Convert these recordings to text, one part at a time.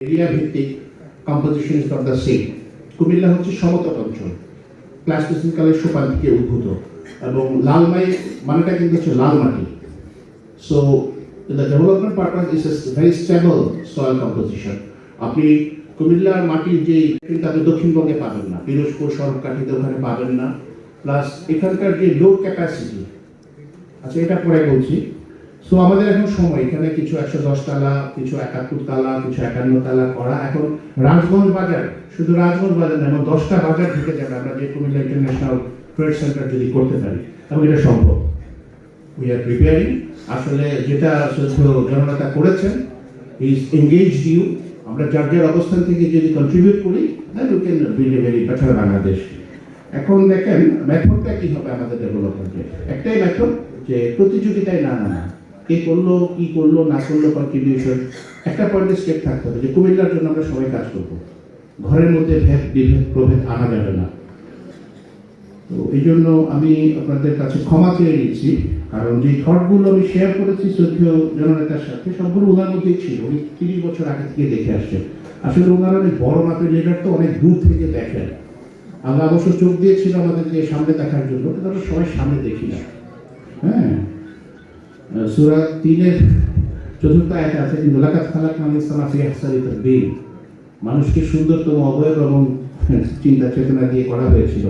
Area ভিত্তিক composition not the same Comilla হচ্ছে সমতল অঞ্চল। প্লাস্টোসিন কালের সোপান থেকে উদ্ভূত। এবং লালমাই মানেটা কিন্তু হচ্ছে লাল মাটি। So the development partner is a very stable soil composition আপনি কুমিল্লার মাটির যে কিন্তু আপনি দক্ষিণবঙ্গে পাবেন না। পিরোজপুর সড়ককাঠিতে ওখানে পাবেন না। প্লাস এখানকার যে লো ক্যাপাসিটি আচ্ছা এটা পরে বলছি। সো আমাদের এখন সময়। এখানে কিছু একশো দশ তালা, কিছু একাত্তর তালা, কিছু একান্ন তালা করা এখন রাজগঞ্জ বাজার। শুধু রাজগঞ্জ বাজার না এবং দশটা বাজার ঢুকে যাবে আমরা যে কুমিল্লা ইন্টারন্যাশনাল ট্রেড সেন্টার যদি করতে পারি। এবং এটা সম্ভব। উই আর প্রিপেয়ারিং আসলে যেটা জননেতা করেছেন ইজ এঙ্গেজ ইউ আমরা যার যার অবস্থান থেকে যদি কন্ট্রিবিউট করি then we can build a very better Bangladesh এখন দেখেন মেথডটা কি হবে আমাদের ডেভেলপমেন্টে একটাই মেথড যে প্রতিযোগিতায় না নামা। কে করল, কি করল, না করল কন্ট্রিবিউশন একটা পয়েন্টে স্টেপ থাকতে হবে যে কুমিল্লার জন্য আমরা সবাই কাজ করব। ঘরের মধ্যে ভেদ, বিভেদ, প্রভেদ আনা যাবে না। তো এই জন্য আমি আপনাদের কাছে ক্ষমা চেয়ে নিচ্ছি, কারণ যে থটগুলো আমি শেয়ার করেছি শ্রদ্ধেয় জননেতার সাথে সবগুলো ওনার মধ্যেই ছিল, উনি তিরিশ বছর আগে থেকে দেখে আসছেন। আসলে ওনারা অনেক বড় মাপের লিডার তো অনেক দূর থেকে দেখেন। আমরা অবশ্য চোখ দিয়েছিল আমাদের যে সামনে দেখার জন্য, কিন্তু আমরা সবাই সামনে দেখি না। হ্যাঁ? সুরা তিনের চতুর্থ আয়াতে আছে কিন্তু লাকাত খালাক নামে সানাফি হাসারি তাকবীর। মানুষকে সুন্দরতম অবয়ব এবং চিন্তা চেতনা দিয়ে করা হয়েছিল।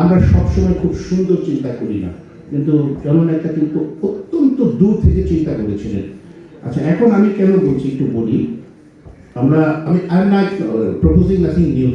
আমরা সবসময় খুব সুন্দর চিন্তা করি না, কিন্তু জননেতা কিন্তু অত্যন্ত দূর থেকে চিন্তা করেছিলেন। আচ্ছা এখন আমি কেন বলছি একটু বলি? আমরা, আমি I am not proposing nothing new